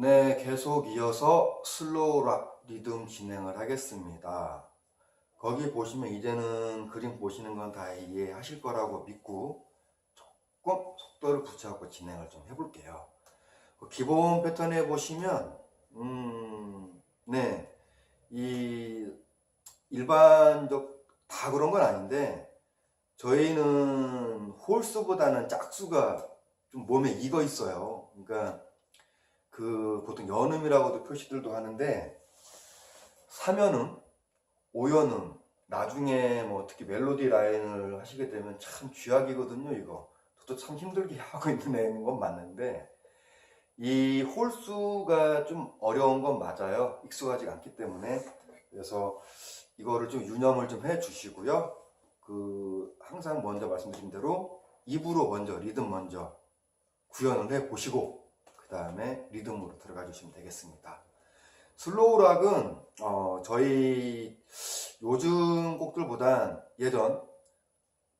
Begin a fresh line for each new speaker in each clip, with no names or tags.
네, 계속 이어서 슬로우 락 리듬 진행을 하겠습니다. 거기 보시면 이제는 그림 보시는 건 다 이해하실 거라고 믿고 조금 속도를 붙여갖고 진행을 좀 해볼게요. 그 기본 패턴에 보시면, 음, 네, 이 일반적 다 그런 건 아닌데 저희는 홀수보다는 짝수가 좀 몸에 익어 있어요. 그러니까 그 보통 연음이라고도 표시들도 하는데 사면음, 오연음, 나중에 뭐 특히 멜로디 라인을 하시게 되면 참 쥐약이거든요. 이거 저도 참 힘들게 하고 있는 애인 건 맞는데 이 홀수가 좀 어려운 건 맞아요. 익숙하지 않기 때문에 그래서 이거를 좀 유념을 좀 해 주시고요. 그 항상 먼저 말씀드린 대로 입으로 먼저 리듬 먼저 구현을 해 보시고 그 다음에 리듬으로 들어가 주시면 되겠습니다. 슬로우 락은 어, 저희 요즘 곡들보단 예전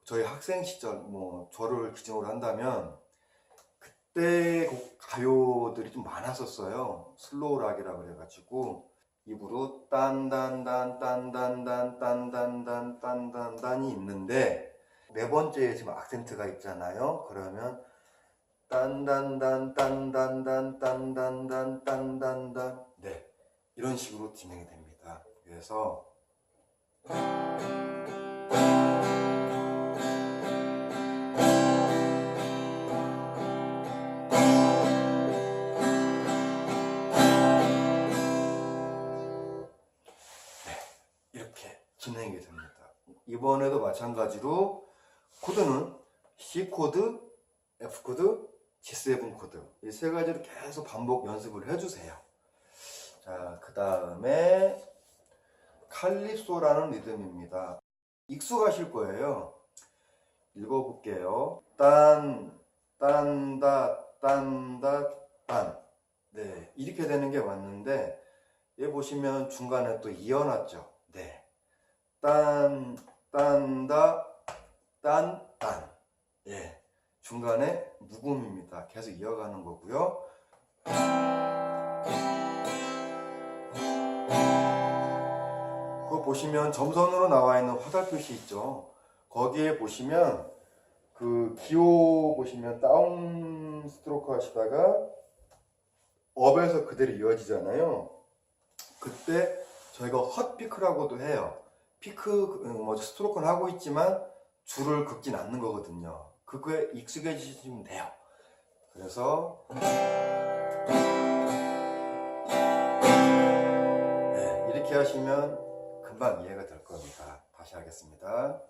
저희 학생 시절 뭐 저를 기준으로 한다면 그때 곡 가요들이 좀 많았었어요. 슬로우 락이라 그래가지고 입으로 딴단단 딴단단 딴단단 딴단단이 있는데 네 번째에 지금 악센트가 있잖아요. 그러면 딴단단 네 이런 식으로 진행이 됩니다. 그래서 이렇게 진행이 됩니다. 이번에도 마찬가지로 코드는 C 코드, F 코드, G7 코드 이 세 가지를 계속 반복 연습을 해주세요. 자, 그 다음에 칼립소라는 리듬입니다. 익숙하실 거예요. 읽어볼게요. 딴, 딴다, 딴다, 딴. 네, 이렇게 되는 게 맞는데, 얘 보시면 중간에 또 이어놨죠. 네. 딴, 딴다, 딴, 딴. 예. 중간에 묵음입니다. 계속 이어가는 거고요. 그거 보시면 점선으로 나와 있는 화살 표시 있죠. 거기에 보시면 그 기호 보시면 다운 스트로크 하시다가 업에서 그대로 이어지잖아요. 그때 저희가 헛 피크라고도 해요. 피크 뭐 스트로크는 하고 있지만 줄을 긋진 않는 거거든요. 그거에 익숙해지시면 돼요. 그래서 네, 이렇게 하시면 금방 이해가 될 겁니다. 다시 하겠습니다.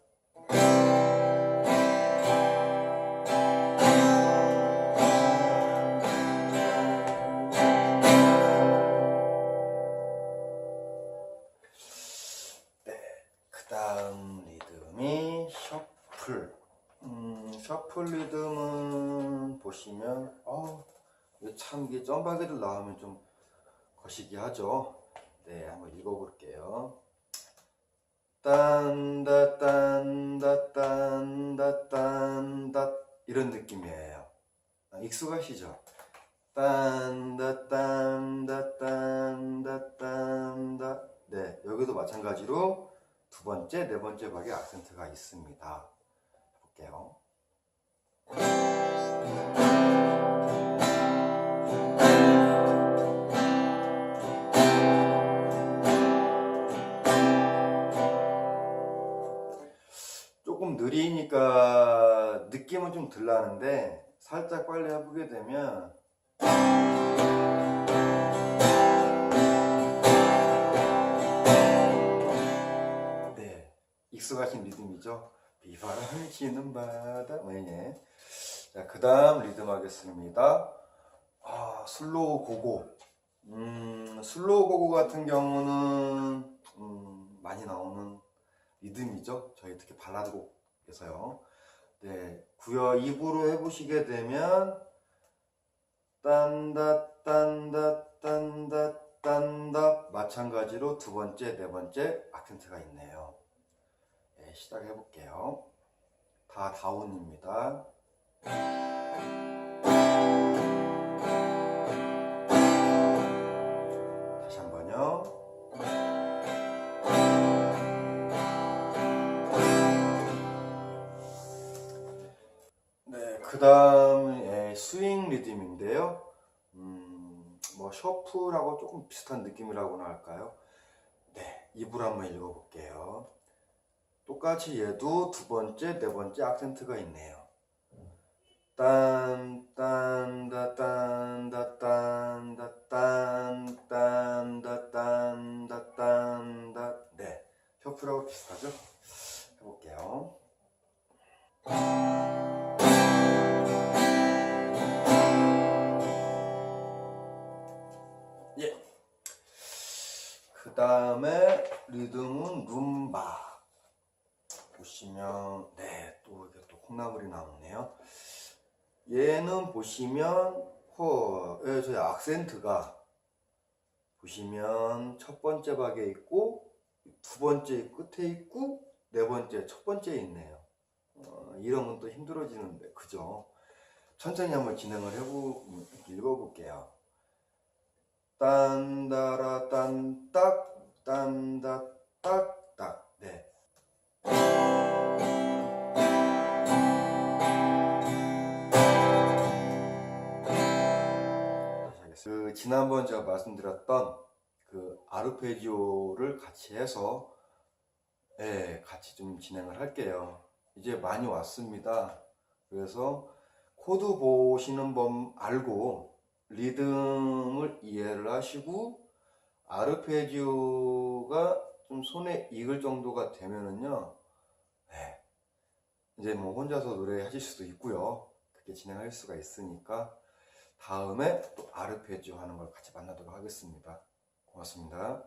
셔플 리듬은 보시면, 어, 참, 이게 점박이들 나오면 좀 거시기 하죠. 네, 한번 읽어볼게요. 딴다, 딴다, 딴다, 딴다. 이런 느낌이에요. 아, 익숙하시죠? 딴다, 딴다, 딴다, 딴다. 네, 여기도 마찬가지로 두 번째, 네 번째 박에 악센트가 있습니다. 볼게요. 조금 느리니까 느낌은 좀 덜 나는데 살짝 빨리 해보게 되면 네, 익숙하신 리듬이죠. 비바람이 치는 바다. 뭐예 자, 그 다음 리듬 하겠습니다. 아, 슬로우 고고. 음, 슬로우 고고 같은 경우는, 음, 많이 나오는 리듬이죠. 저희 특히 발라드 곡에서요. 네, 구여 입으로 해보시게 되면, 딴다, 딴다, 딴다, 딴다. 마찬가지로 두 번째, 네 번째 악센트가 있네요. 시작해 볼게요. 다 다운입니다. 다시 한번요. 네, 그 다음에 스윙 리듬인데요. 음, 뭐 셔프라고 조금 비슷한 느낌이라고나 할까요? 네, 입으로 한번 읽어볼게요. 똑같이 얘도 두 번째, 네 번째 악센트가 있네요. 딴, 딴, 다, 딴, 다, 딴, 다, 딴, 딴, 다, 딴, 다, 딴, 다. 네, 셔플하고 비슷하죠? 해볼게요. 예. 그 다음에 리듬은 룸바. 보시면, 네, 또 이게 또 콩나물이 나오네요. 얘는 보시면, 호, 예, 저희 악센트가 보시면 첫 번째 박에 있고, 두 번째 끝에 있고, 네 번째, 첫 번째에 있네요. 어, 이러면 또 힘들어지는데, 그죠? 천천히 한번 진행을 해보, 읽어볼게요. 딴다라 딴딱 딴다 딱딱 그 지난번 제가 말씀드렸던 그 아르페지오를 같이 해서 예, 같이 좀 진행을 할게요. 이제 많이 왔습니다. 그래서 코드 보시는 법 알고 리듬을 이해를 하시고 아르페지오가 좀 손에 익을 정도가 되면은요, 네, 이제 뭐 혼자서 노래하실 수도 있고요. 그렇게 진행할 수가 있으니까 다음에 또 아르페지오 하는 걸 같이 만나도록 하겠습니다. 고맙습니다.